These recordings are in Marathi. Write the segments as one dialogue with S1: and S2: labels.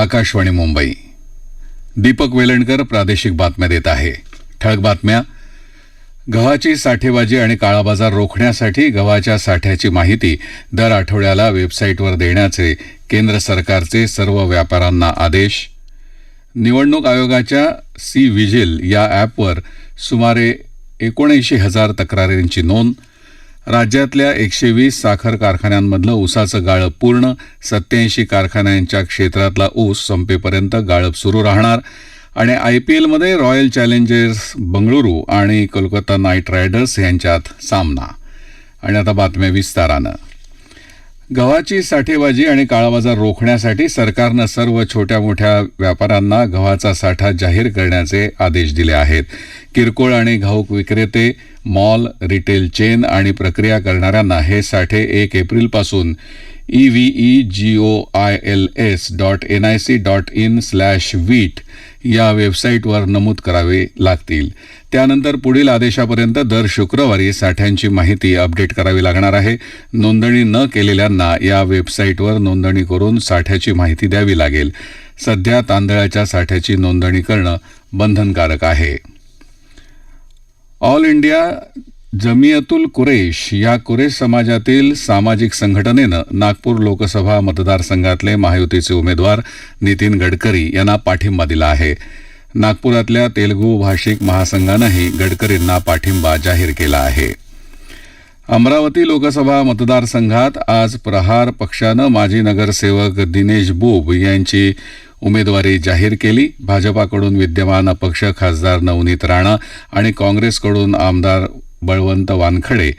S1: आकाशवाणी मुंबई. दीपक वेलणकर प्रादेशिक बातम्या देत आहे. ठळक बातम्या. गव्हाची साठेबाजी आणि काळाबाजार रोखण्यासाठी गव्हाच्या साठ्याची माहिती दर आठवड्याला वेबसाईटवर देण्याचे केंद्र सरकारचे सर्व व्यापाऱ्यांना आदेश. निवडणूक आयोगाच्या सी विजिल या ॲपवर सुमारे एकोणऐंशी हजार तक्रारींची नोंद. राज्यातल्या एकशे वीस साखर कारखान्यांमधलं ऊसाचं गाळप पूर्ण सत्याऐंशी कारखान्यांच्या क्षेत्रातला ऊस संपेपर्यंत गाळप सुरू राहणार आणि आय पी एलमध्ये रॉयल चॅलेंजर्स बंगळुरू आणि कोलकाता नाईट रायडर्स यांच्यात सामना. आणि आता बातम्या विस्तारानं. गव्हाची साठेबाजी आणि काळाबाजार रोखण्यासाठी सरकारनं सर्व छोट्या मोठ्या व्यापाऱ्यांना गव्हाचा साठा जाहीर करण्याचे आदेश दिले आहेत. किरकोळ आणि घाऊक विक्रेते मॉल रिटेल चेन आणि प्रक्रिया करणाऱ्यांना हे साठे एक एप्रिलपासून E V E G O I L S dot N I C dot in slash वीट या वेबसाईटवर नमूद करावे लागतील. त्यानंतर पुढील आदेशापर्यंत दर शुक्रवारी साठ्यांची माहिती अपडेट करावी लागणार आहे. नोंदणी न केलेल्यांना या वेबसाईटवर नोंदणी करून साठ्याची माहिती द्यावी लागेल. सध्या तांदळाच्या साठ्याची नोंदणी करणं बंधनकारक आहे. ऑल इंडिया जमियतुल कुरेश या कुरेश समाजातील सामाजिक संघटनेनं नागपूर लोकसभा मतदारसंघातले महायुतीचे उमेदवार नितीन गडकरी यांना पाठिंबा दिला आहे. नागपुरातल्या तेलगू भाषिक महासंघानंही गडकरींना पाठिंबा जाहीर केला आहे. अमरावती लोकसभा मतदारसंघात आज प्रहार पक्षानं माजी नगरसेवक दिनेश बोब यांची उमेदवारी जाहीर केली. भाजपाकडून विद्यमान अपक्ष खासदार नवनीत राणा आणि काँग्रेसकडून आमदार बळवंत वानखडे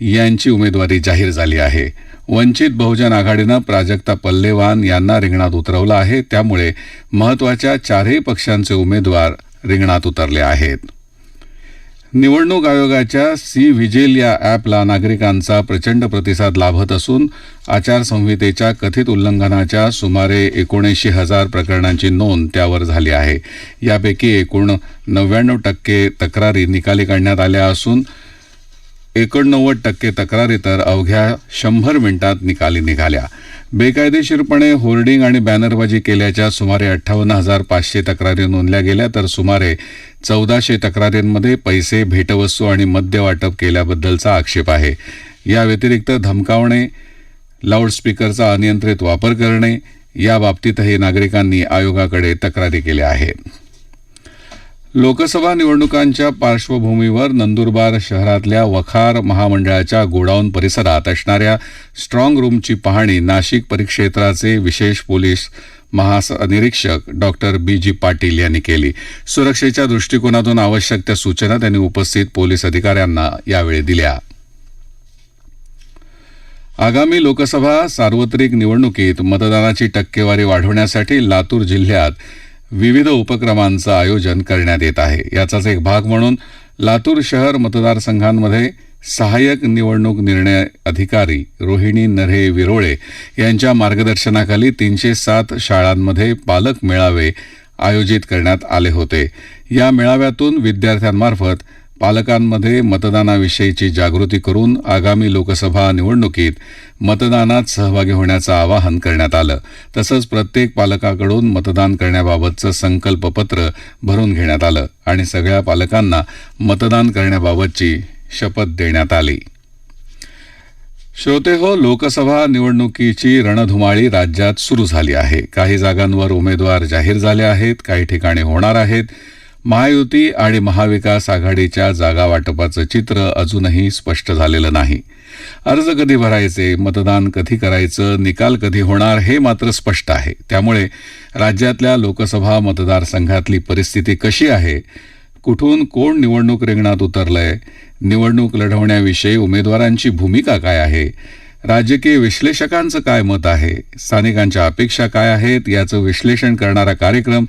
S1: यांची उमेदवारी जाहीर झाली आहे. वंचित बहुजन आघाडीनं प्राजक्ता पल्लेवान यांना रिंगणात उतरवलं आहे. त्यामुळे महत्त्वाच्या चारही पक्षांचे उमेदवार रिंगणात उतरले आहेत. निवडणूक आयोगाच्या सी व्हिजिल या ॲपला नागरिकांचा प्रचंड प्रतिसाद लाभत असून आचारसंहितेच्या कथित उल्लंघनाच्या सुमारे एकोणऐंशी हजार प्रकरणांची नोंद त्यावर झाली आहे. यापैकी एकूण नव्याण्णव टक्के तक्रारी निकाली काढण्यात आल्या असून एकोणनव्वद टक्के तक्रारी तर अवघ्या शंभर मिनिटात निकाली निघाल्या. बेकायदेशीरपणे होर्डिंग आणि बॅनरबाजी केल्याच्या सुमारे अठ्ठावन्न हजार पाचशे तक्रारी नोंदल्या गेल्या तर सुमारे चौदाशे तक्रारींमध्ये पैसे भेटवस्तू आणि मद्य वाटप केल्याबद्दलचा आक्षेप आहे. या व्यतिरिक्त धमकावणे लाऊडस्पीकरचा अनियंत्रित वापर करणे याबाबतीतही नागरिकांनी आयोगाकडे तक्रारी केल्या आहेत. लोकसभा निवडणुकांच्या पार्श्वभूमीवर नंदुरबार शहरातल्या वखार महामंडळाच्या गोडाऊन परिसरात असणाऱ्या स्ट्रॉंग रूमची पाहणी नाशिक परिक्षेत्राचे विशेष पोलीस महानिरीक्षक डॉक्टर बी जी पाटील यांनी केली. सुरक्षेच्या दृष्टिकोनातून आवश्यक त्या सूचना त्यांनी उपस्थित पोलीस अधिकाऱ्यांना यावेळी दिल्या. आगामी लोकसभा सार्वत्रिक निवडणुकीत मतदानाची टक्केवारी वाढवण्यासाठी लातूर जिल्ह्यात विविध उपक्रमांचं आयोजन करण्यात येत आहे. याचाच एक भाग म्हणून लातूर शहर मतदारसंघांमध्ये सहाय्यक निवडणूक निर्णय अधिकारी रोहिणी नरे विरोळे यांच्या मार्गदर्शनाखाली तीनशे सात शाळांमध्ये पालक मेळावे आयोजित करण्यात आले होते. या मेळाव्यातून विद्यार्थ्यांमार्फत पालकांमध्ये मतदानाविषयीची जागृती करून आगामी लोकसभा निवडणुकीत मतदानात सहभागी होण्याचं आवाहन करण्यात आलं. तसंच प्रत्येक पालकाकडून मतदान करण्याबाबतचं संकल्पपत्र भरून घेण्यात आलं आणि सगळ्या पालकांना मतदान करण्याबाबतची शपथ देण्यात आली. श्रोते हो लोकसभा निवडणुकीची रणधुमाळी राज्यात सुरू झाली आहे. काही जागांवर उमेदवार जाहीर झाले आहेत काही ठिकाणी होणार आहेत. महायुती आणि महाविकास आघाडीच्या जागा वाटपाचं चित्र अजूनही स्पष्ट झालेलं नाही. अर्ज कधी भरायचे मतदान कधी करायचं निकाल कधी होणार हे मात्र स्पष्ट आहे. त्यामुळे राज्यातल्या लोकसभा मतदारसंघातली परिस्थिती कशी आहे कुठून कोण निवडणूक रिंगणात उतरलंय निवडणूक लढवण्याविषयी उमेदवारांची भूमिका काय आहे राजकीय विश्लेषकांचं काय मत आहे स्थानिकांच्या अपेक्षा काय आहेत याचं विश्लेषण करणारा कार्यक्रम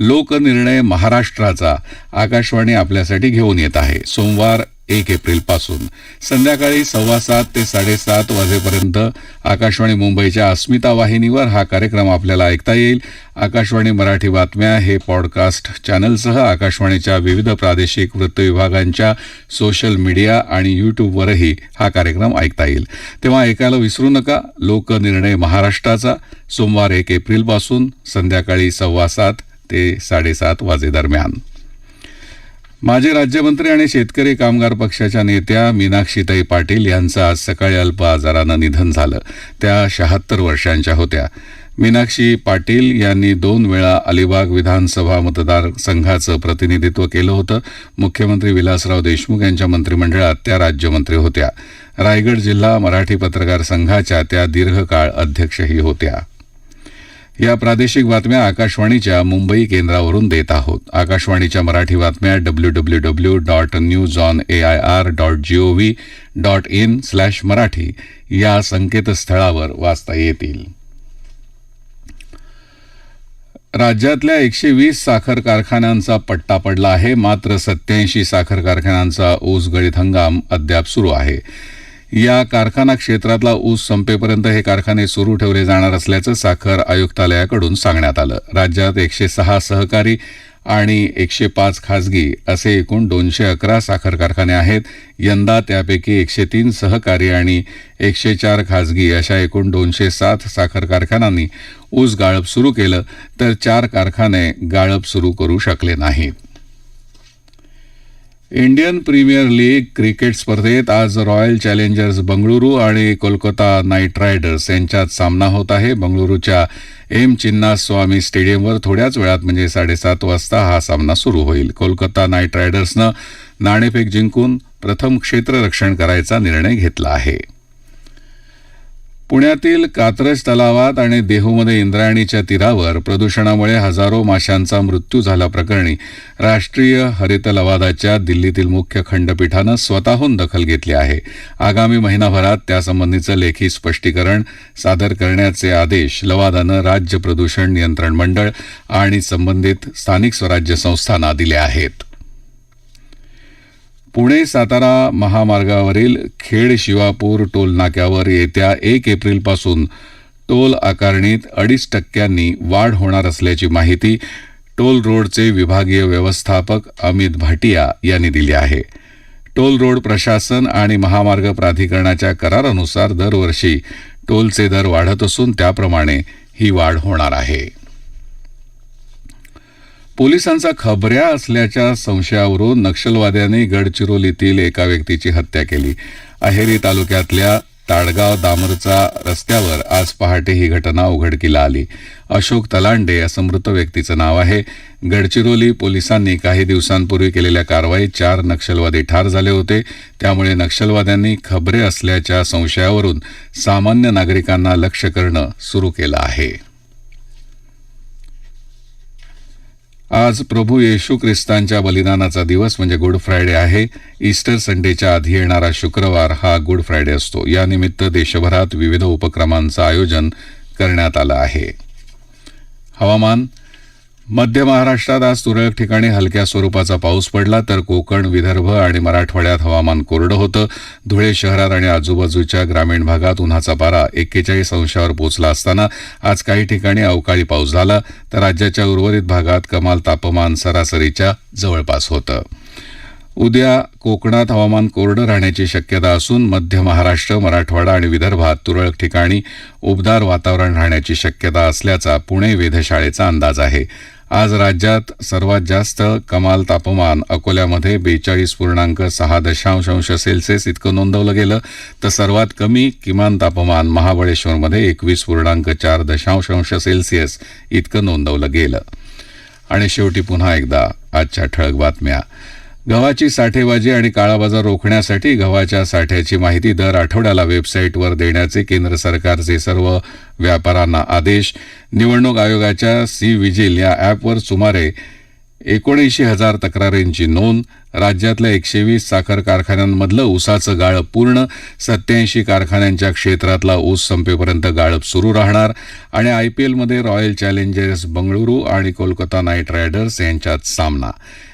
S1: लोकनिर्णय महाराष्ट्राचा आकाशवाणी आपल्यासाठी घेऊन येत आहे. सोमवार एक एप्रिलपासून संध्याकाळी सव्वा सात ते साडेसात वाजेपर्यंत आकाशवाणी मुंबईच्या अस्मिता वाहिनीवर हा कार्यक्रम आपल्याला ऐकता येईल. आकाशवाणी मराठी बातम्या हे पॉडकास्ट चॅनलसह आकाशवाणीच्या विविध प्रादेशिक वृत्तविभागांच्या सोशल मीडिया आणि यूट्यूबवरही हा कार्यक्रम ऐकता येईल. तेव्हा ऐकायला विसरू नका. लोकनिर्णय महाराष्ट्राचा. सोमवार एक एप्रिलपासून संध्याकाळी सव्वा सात ते साडेसात वाजेदरम्यान. माजी राज्यमंत्री आणि शेतकरी कामगार पक्षाच्या नेत्या मीनाक्षीताई पाटील यांचं आज सकाळी अल्प आजारानं निधन झालं. त्या शहात्तर वर्षांच्या होत्या. मीनाक्षी पाटील यांनी दोन वेळा अलिबाग विधानसभा मतदारसंघाचं प्रतिनिधित्व केलं होतं. मुख्यमंत्री विलासराव देशमुख यांच्या मंत्रिमंडळात त्या राज्यमंत्री होत्या. रायगड जिल्हा मराठी पत्रकार संघाच्या त्या दीर्घकाळ अध्यक्षही होत्या. या प्रादेशिक बातम्या आकाशवाणीच्या मुंबई केंद्रावरून देत आहोत. आकाशवाणीच्या मराठी बातम्या W W W dot news on A I R dot G O V dot in slash Marathi या संकेतस्थळावर वाचता येतील. राज्यातल्या एकशे वीस साखर कारखान्यांचा पट्टा पडला आहे. मात्र सत्याऐंशी साखर कारखान्यांचा ऊस गळीत हंगाम अद्याप सुरू आहे. या कारखाना क्षेत्रातला ऊस संपेपर्यंत हे कारखाने सुरू ठेवले जाणार असल्याचं साखर आयुक्तालयाकडून सांगण्यात आलं. राज्यात एकशे सहा सहकारी आणि एकशे पाच खासगी असे एकूण दोनशे अकरा साखर कारखाने आहेत. यंदा त्यापैकी एकशे तीन सहकारी आणि एकशे चार खासगी अशा एकूण दोनशे सात साखर कारखान्यांनी ऊस गाळप सुरू केलं तर चार कारखाने गाळप सुरू करू शकले नाहीत. इंडियन प्रीमियर लीग क्रिकेट स्पर्धेत आज रॉयल चॅलेंजर्स बंगळुरू आणि कोलकाता नाईट रायडर्स यांच्यात सामना होत आहे. बंगळुरूच्या एम चिन्नास्वामी स्टेडियमवर थोड्याच वेळात म्हणजे साडेसात वाजता हा सामना सुरू होईल. कोलकाता नाईट रायडर्सनं नाणेफेक जिंकून प्रथम क्षेत्ररक्षण करायचा निर्णय घेतला आहे. पुण्यातील कात्रज तलावात आणि देहूमध्ये इंद्रायणीच्या तीरावर प्रदूषणामुळे हजारो माशांचा मृत्यू झाल्याप्रकरणी राष्ट्रीय हरित लवादाच्या दिल्लीतील मुख्य खंडपीठानं स्वतःहून दखल घेतली आहे. आगामी महिनाभरात त्यासंबंधीचं लेखी स्पष्टीकरण सादर करण्याचे आदेश लवादानं राज्य प्रदूषण नियंत्रण मंडळ आणि संबंधित स्थानिक स्वराज्य संस्थांना दिले आहेत. पुणे सातारा महामार्गावरील खेड शिवापूर टोल नाक्यावर येत्या एक एप्रिलपासून टोल आकारणीत अडीच टक्क्यांनी वाढ होणार असल्याची माहिती टोल रोडचे विभागीय व्यवस्थापक अमित भाटिया यांनी दिली आहे. टोल रोड प्रशासन आणि महामार्ग प्राधिकरणाच्या करारानुसार दरवर्षी टोलचे दर वाढत असून त्याप्रमाणे ही वाढ होणार आहे. पोलिसांचा खबऱ्या असल्याच्या संशयावरून नक्षलवाद्यांनी गडचिरोलीतील एका व्यक्तीची हत्या केली. अहेरी तालुक्यातल्या ताडगाव दामरचा रस्त्यावर आज पहाटे ही घटना उघडकीला आली. अशोक तलांडे असं मृत व्यक्तीचं नाव आहे. गडचिरोली पोलिसांनी काही दिवसांपूर्वी केलेल्या कारवाईत चार नक्षलवादी ठार झाले होते. त्यामुळे नक्षलवाद्यांनी खबरे असल्याच्या संशयावरून सामान्य नागरिकांना लक्ष करणं सुरू केलं आहे. आज प्रभू येशू ख्रिस्तांच्या बलिदानाचा दिवस म्हणजे गुड फ्रायडे आहे. ईस्टर संडेच्या आधी येणारा शुक्रवार हा गुड फ्रायडे असतो. यानिमित्त देशभरात विविध उपक्रमांचं आयोजन करण्यात आलं आहे. हवामान मध्य महाराष्ट्रात आज तुरळक ठिकाणी हलक्या स्वरूपाचा पाऊस पडला तर कोकण विदर्भ आणि मराठवाड्यात हवामान कोरडं होतं. धुळे शहरात आणि आजूबाजूच्या ग्रामीण भागात उन्हाचा पारा एक्केचाळीस अंशावर पोहोचला असताना आज काही ठिकाणी अवकाळी पाऊस झाला तर राज्याच्या उर्वरित भागात कमाल तापमान सरासरीच्या जवळपास होतं. उद्या कोकणात हवामान कोरडं राहण्याची शक्यता असून मध्य महाराष्ट्र मराठवाडा आणि विदर्भात तुरळक ठिकाणी उबदार वातावरण राहण्याची शक्यता असल्याचा पुणे वेधशाळेचा अंदाज आहे. आज राज्यात सर्वात जास्त कमाल तापमान अकोल्यामध्ये बेचाळीस पूर्णांक सहा दशांश अंश सेल्सिअस इतकं नोंदवलं गेलं. तर सर्वात कमी किमान तापमान महाबळेश्वरमध्ये एकवीस पूर्णांक चार दशांश अंश सेल्सिअस इतकं नोंदवलं गेलं. आणि शेवटी पुन्हा एकदा आजच्या ठळक बातम्या. गव्हाची साठेबाजी आणि काळाबाजार रोखण्यासाठी गव्हाच्या साठ्याची माहिती दर आठवड्याला वेबसाईटवर देण्याचे केंद्र सरकारचे सर्व व्यापाऱ्यांना आदेश. निवडणूक आयोगाच्या सी विजिल या ॲपवर सुमारे एकोणऐंशी हजार तक्रारींची नोंद. राज्यातल्या एकशे वीस साखर कारखान्यांमधलं ऊसाचं गाळप पूर्ण. सत्याऐंशी कारखान्यांच्या क्षेत्रातला ऊस संपेपर्यंत गाळप सुरू राहणार. आणि आय पी एलमध्ये रॉयल चॅलेंजर्स बंगळुरू आणि कोलकाता नाईट रायडर्स यांच्यात सामना.